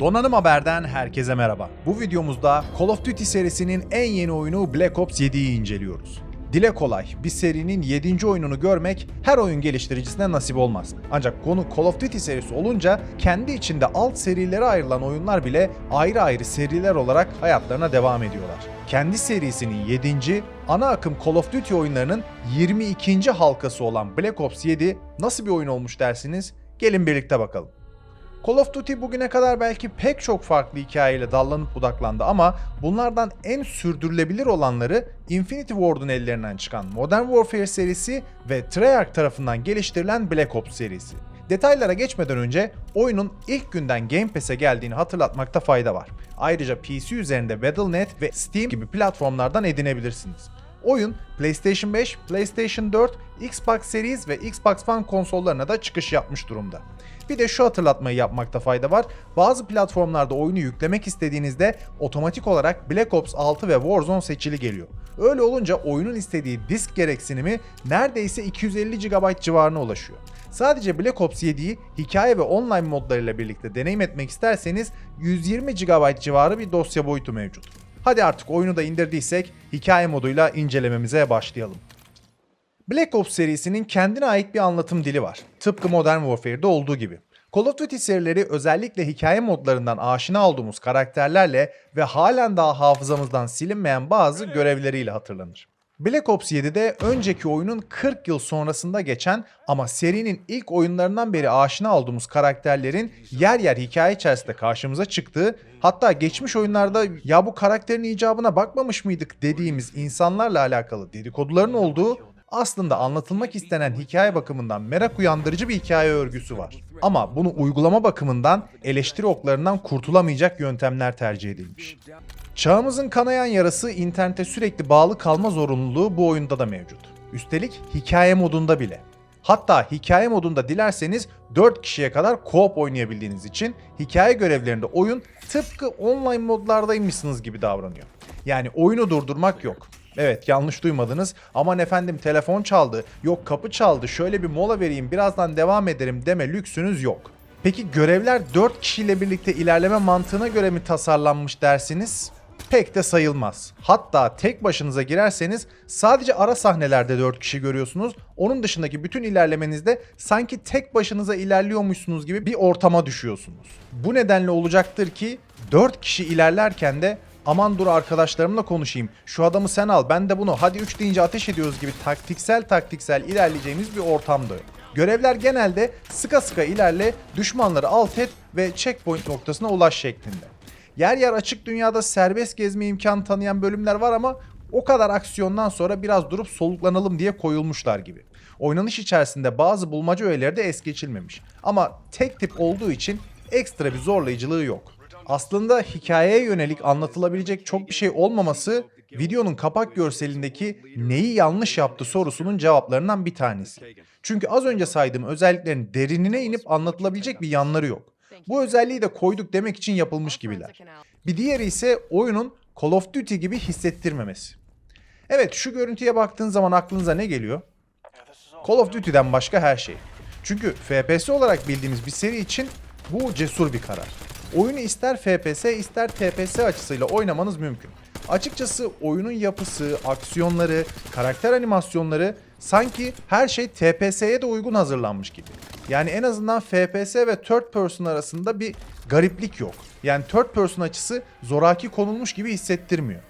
Donanım Haber'den herkese merhaba. Bu videomuzda Call of Duty serisinin en yeni oyunu Black Ops 7'yi inceliyoruz. Dile kolay, bir serinin 7. oyununu görmek her oyun geliştiricisine nasip olmaz. Ancak konu Call of Duty serisi olunca kendi içinde alt serilere ayrılan oyunlar bile ayrı ayrı seriler olarak hayatlarına devam ediyorlar. Kendi serisinin 7. ana akım Call of Duty oyunlarının 22. halkası olan Black Ops 7 nasıl bir oyun olmuş dersiniz? Gelin birlikte bakalım. Call of Duty bugüne kadar belki pek çok farklı hikayeyle dallanıp budaklandı ama bunlardan en sürdürülebilir olanları Infinity Ward'un ellerinden çıkan Modern Warfare serisi ve Treyarch tarafından geliştirilen Black Ops serisi. Detaylara geçmeden önce oyunun ilk günden Game Pass'e geldiğini hatırlatmakta fayda var. Ayrıca PC üzerinde Battle.net ve Steam gibi platformlardan edinebilirsiniz. Oyun PlayStation 5, PlayStation 4, Xbox Series ve Xbox One konsollarına da çıkış yapmış durumda. Bir de şu hatırlatmayı yapmakta fayda var. Bazı platformlarda oyunu yüklemek istediğinizde otomatik olarak Black Ops 6 ve Warzone seçili geliyor. Öyle olunca oyunun istediği disk gereksinimi neredeyse 250 GB civarına ulaşıyor. Sadece Black Ops 7'yi hikaye ve online modlarıyla birlikte deneyim etmek isterseniz 120 GB civarı bir dosya boyutu mevcut. Hadi artık oyunu da indirdiysek hikaye moduyla incelememize başlayalım. Black Ops serisinin kendine ait bir anlatım dili var. Tıpkı Modern Warfare'de olduğu gibi. Call of Duty serileri özellikle hikaye modlarından aşina olduğumuz karakterlerle ve halen daha hafızamızdan silinmeyen bazı görevleriyle hatırlanır. Black Ops 7'de önceki oyunun 40 yıl sonrasında geçen ama serinin ilk oyunlarından beri aşina olduğumuz karakterlerin yer yer hikaye içerisinde karşımıza çıktığı, hatta geçmiş oyunlarda ya bu karakterin icabına bakmamış mıydık dediğimiz insanlarla alakalı dedikoduların olduğu aslında anlatılmak istenen hikaye bakımından merak uyandırıcı bir hikaye örgüsü var. Ama bunu uygulama bakımından eleştiri oklarından kurtulamayacak yöntemler tercih edilmiş. Çağımızın kanayan yarası internete sürekli bağlı kalma zorunluluğu bu oyunda da mevcut. Üstelik hikaye modunda bile. Hatta hikaye modunda dilerseniz 4 kişiye kadar co-op oynayabildiğiniz için hikaye görevlerinde oyun tıpkı online modlardaymışsınız gibi davranıyor. Yani oyunu durdurmak yok. Evet yanlış duymadınız. Aman efendim telefon çaldı, yok kapı çaldı, şöyle bir mola vereyim birazdan devam ederim deme lüksünüz yok. Peki görevler 4 kişiyle birlikte ilerleme mantığına göre mi tasarlanmış dersiniz? Pek de sayılmaz. Hatta tek başınıza girerseniz sadece ara sahnelerde 4 kişi görüyorsunuz. Onun dışındaki bütün ilerlemenizde sanki tek başınıza ilerliyormuşsunuz gibi bir ortama düşüyorsunuz. Bu nedenle olacaktır ki 4 kişi ilerlerken de aman dur arkadaşlarımla konuşayım. Şu adamı sen al ben de bunu hadi 3 deyince ateş ediyoruz gibi taktiksel taktiksel ilerleyeceğimiz bir ortamda yok. Görevler genelde sıka sıka ilerle, düşmanları alt et ve checkpoint noktasına ulaş şeklinde. Yer yer açık dünyada serbest gezme imkanı tanıyan bölümler var ama o kadar aksiyondan sonra biraz durup soluklanalım diye koyulmuşlar gibi. Oynanış içerisinde bazı bulmaca öğeleri de es geçilmemiş. Ama tek tip olduğu için ekstra bir zorlayıcılığı yok. Aslında hikayeye yönelik anlatılabilecek çok bir şey olmaması videonun kapak görselindeki neyi yanlış yaptı sorusunun cevaplarından bir tanesi. Çünkü az önce saydığım özelliklerin derinine inip anlatılabilecek bir yanları yok. Bu özelliği de koyduk demek için yapılmış gibiler. Bir diğeri ise oyunun Call of Duty gibi hissettirmemesi. Evet şu görüntüye baktığın zaman aklınıza ne geliyor? Call of Duty'den başka her şey. Çünkü FPS olarak bildiğimiz bir seri için bu cesur bir karar. Oyunu ister FPS ister TPS açısıyla oynamanız mümkün. Açıkçası oyunun yapısı, aksiyonları, karakter animasyonları sanki her şey TPS'ye de uygun hazırlanmış gibi. Yani en azından FPS ve third person arasında bir gariplik yok. Yani third person açısı zoraki konulmuş gibi hissettirmiyor.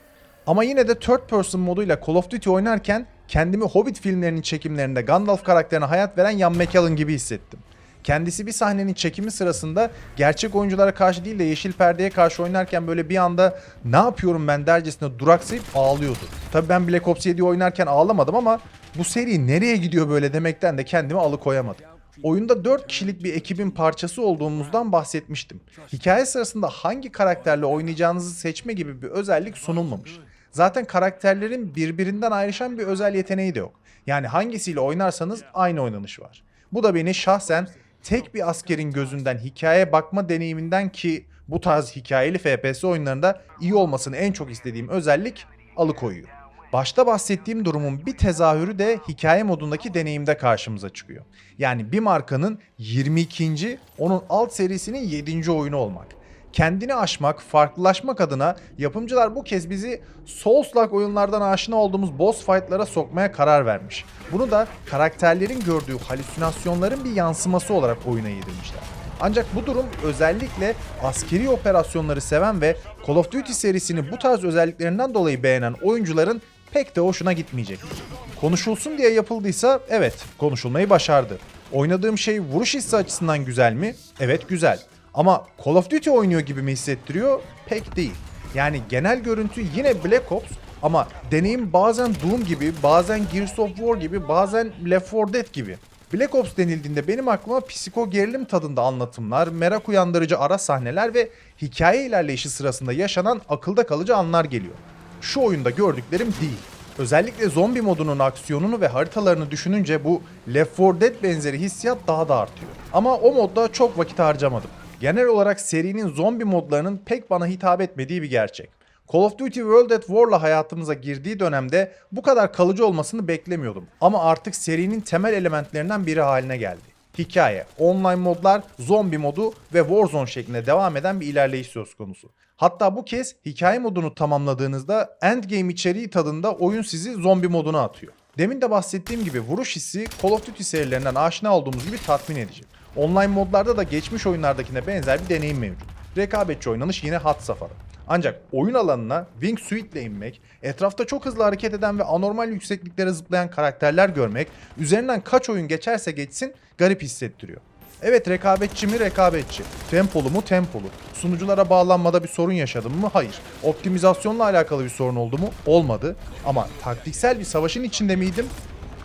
Ama yine de third person moduyla Call of Duty oynarken kendimi Hobbit filmlerinin çekimlerinde Gandalf karakterine hayat veren Ian McKellen gibi hissettim. Kendisi bir sahnenin çekimi sırasında gerçek oyunculara karşı değil de yeşil perdeye karşı oynarken böyle bir anda ne yapıyorum ben dercesine duraksayıp ağlıyordu. Tabii ben Black Ops 7 oynarken ağlamadım ama bu seri nereye gidiyor böyle demekten de kendimi alıkoyamadım. Oyunda 4 kişilik bir ekibin parçası olduğumuzdan bahsetmiştim. Hikaye sırasında hangi karakterle oynayacağınızı seçme gibi bir özellik sunulmamış. Zaten karakterlerin birbirinden ayrışan bir özel yeteneği de yok. Yani hangisiyle oynarsanız aynı oynanış var. Bu da beni şahsen tek bir askerin gözünden hikaye bakma deneyiminden ki bu tarz hikayeli FPS oyunlarında iyi olmasını en çok istediğim özellik alıkoyuyor. Başta bahsettiğim durumun bir tezahürü de hikaye modundaki deneyimde karşımıza çıkıyor. Yani bir markanın 22. onun alt serisinin 7. oyunu olmak. Kendini aşmak, farklılaşmak adına yapımcılar bu kez bizi Souls-like oyunlardan aşina olduğumuz boss fight'lara sokmaya karar vermiş. Bunu da karakterlerin gördüğü halüsinasyonların bir yansıması olarak oyuna yedirmişler. Ancak bu durum özellikle askeri operasyonları seven ve Call of Duty serisini bu tarz özelliklerinden dolayı beğenen oyuncuların pek de hoşuna gitmeyecektir. Konuşulsun diye yapıldıysa evet konuşulmayı başardı. Oynadığım şey vuruş hissi açısından güzel mi? Evet güzel. Ama Call of Duty oynuyor gibi mi hissettiriyor? Pek değil. Yani genel görüntü yine Black Ops ama deneyim bazen Doom gibi, bazen Gears of War gibi, bazen Left 4 Dead gibi. Black Ops denildiğinde benim aklıma psiko gerilim tadında anlatımlar, merak uyandırıcı ara sahneler ve hikaye ilerleyişi sırasında yaşanan akılda kalıcı anlar geliyor. Şu oyunda gördüklerim değil. Özellikle zombi modunun aksiyonunu ve haritalarını düşününce bu Left 4 Dead benzeri hissiyat daha da artıyor. Ama o modda çok vakit harcamadım. Genel olarak serinin zombi modlarının pek bana hitap etmediği bir gerçek. Call of Duty World at War'la hayatımıza girdiği dönemde bu kadar kalıcı olmasını beklemiyordum. Ama artık serinin temel elementlerinden biri haline geldi. Hikaye, online modlar, zombi modu ve Warzone şeklinde devam eden bir ilerleyiş söz konusu. Hatta bu kez hikaye modunu tamamladığınızda endgame içeriği tadında oyun sizi zombi moduna atıyor. Demin de bahsettiğim gibi vuruş hissi Call of Duty serilerinden aşina olduğumuz gibi tatmin edici. Online modlarda da geçmiş oyunlardakine benzer bir deneyim mevcut. Rekabetçi oynanış yine hat safhada. Ancak oyun alanına Wingsuit ile inmek, etrafta çok hızlı hareket eden ve anormal yüksekliklere zıplayan karakterler görmek, üzerinden kaç oyun geçerse geçsin garip hissettiriyor. Evet rekabetçi mi rekabetçi, tempolu mu tempolu, sunuculara bağlanmada bir sorun yaşadım mı? Hayır. Optimizasyonla alakalı bir sorun oldu mu? Olmadı. Ama taktiksel bir savaşın içinde miydim?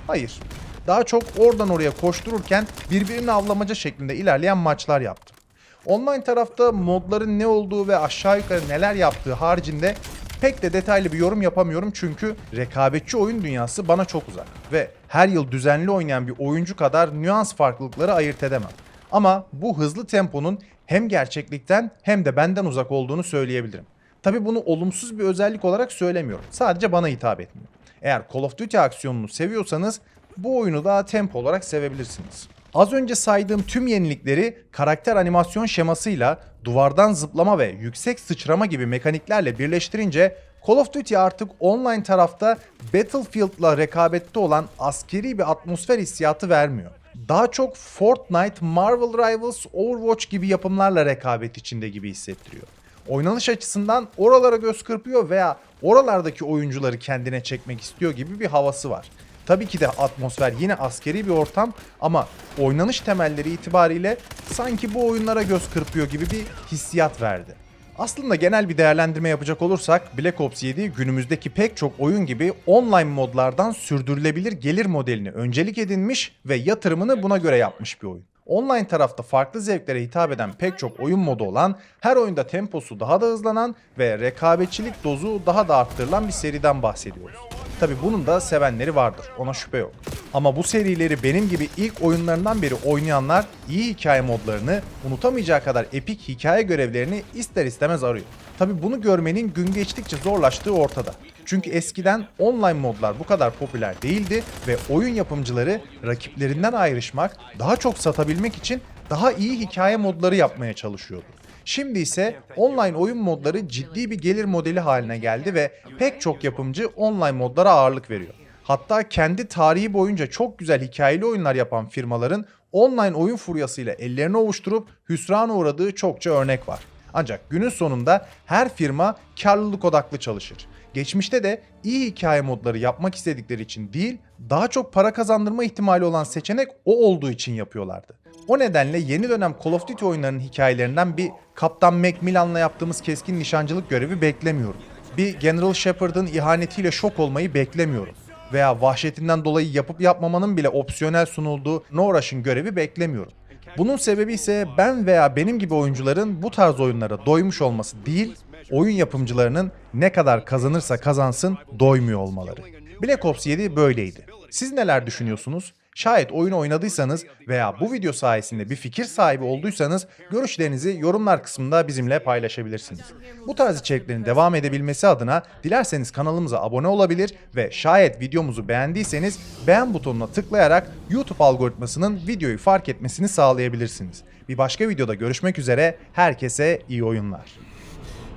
Hayır. Daha çok oradan oraya koştururken birbirini avlamaca şeklinde ilerleyen maçlar yaptım. Online tarafta modların ne olduğu ve aşağı yukarı neler yaptığı haricinde pek de detaylı bir yorum yapamıyorum çünkü rekabetçi oyun dünyası bana çok uzak ve her yıl düzenli oynayan bir oyuncu kadar nüans farklılıkları ayırt edemem. Ama bu hızlı temponun hem gerçeklikten hem de benden uzak olduğunu söyleyebilirim. Tabi bunu olumsuz bir özellik olarak söylemiyorum. Sadece bana hitap etmiyor. Eğer Call of Duty aksiyonunu seviyorsanız bu oyunu da tempo olarak sevebilirsiniz. Az önce saydığım tüm yenilikleri karakter animasyon şemasıyla duvardan zıplama ve yüksek sıçrama gibi mekaniklerle birleştirince Call of Duty artık online tarafta Battlefield'la rekabette olan askeri bir atmosfer hissiyatı vermiyor. Daha çok Fortnite, Marvel Rivals, Overwatch gibi yapımlarla rekabet içinde gibi hissettiriyor. Oynanış açısından oralara göz kırpıyor veya oralardaki oyuncuları kendine çekmek istiyor gibi bir havası var. Tabii ki de atmosfer yine askeri bir ortam ama oynanış temelleri itibariyle sanki bu oyunlara göz kırpıyor gibi bir hissiyat verdi. Aslında genel bir değerlendirme yapacak olursak Black Ops 7 günümüzdeki pek çok oyun gibi online modlardan sürdürülebilir gelir modelini öncelik edinmiş ve yatırımını buna göre yapmış bir oyun. Online tarafta farklı zevklere hitap eden pek çok oyun modu olan, her oyunda temposu daha da hızlanan ve rekabetçilik dozu daha da arttırılan bir seriden bahsediyoruz. Tabi bunun da sevenleri vardır, ona şüphe yok. Ama bu serileri benim gibi ilk oyunlarından beri oynayanlar iyi hikaye modlarını, unutamayacağı kadar epik hikaye görevlerini ister istemez arıyor. Tabi bunu görmenin gün geçtikçe zorlaştığı ortada. Çünkü eskiden online modlar bu kadar popüler değildi ve oyun yapımcıları rakiplerinden ayrışmak, daha çok satabilmek için daha iyi hikaye modları yapmaya çalışıyordu. Şimdi ise online oyun modları ciddi bir gelir modeli haline geldi ve pek çok yapımcı online modlara ağırlık veriyor. Hatta kendi tarihi boyunca çok güzel hikayeli oyunlar yapan firmaların online oyun furyasıyla ellerini ovuşturup hüsrana uğradığı çokça örnek var. Ancak günün sonunda her firma karlılık odaklı çalışır. Geçmişte de iyi hikaye modları yapmak istedikleri için değil, daha çok para kazandırma ihtimali olan seçenek o olduğu için yapıyorlardı. O nedenle yeni dönem Call of Duty oyunlarının hikayelerinden bir Kaptan Macmillan'la yaptığımız keskin nişancılık görevi beklemiyorum. Bir General Shepard'ın ihanetiyle şok olmayı beklemiyorum. Veya vahşetinden dolayı yapıp yapmamanın bile opsiyonel sunulduğu No Rush'ın görevi beklemiyorum. Bunun sebebi ise ben veya benim gibi oyuncuların bu tarz oyunlara doymuş olması değil, oyun yapımcılarının ne kadar kazanırsa kazansın doymuyor olmaları. Black Ops 7 böyleydi. Siz neler düşünüyorsunuz? Şayet oyunu oynadıysanız veya bu video sayesinde bir fikir sahibi olduysanız görüşlerinizi yorumlar kısmında bizimle paylaşabilirsiniz. Bu tarz içeriklerin devam edebilmesi adına dilerseniz kanalımıza abone olabilir ve şayet videomuzu beğendiyseniz beğen butonuna tıklayarak YouTube algoritmasının videoyu fark etmesini sağlayabilirsiniz. Bir başka videoda görüşmek üzere. Herkese iyi oyunlar.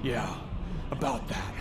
Yeah, about that.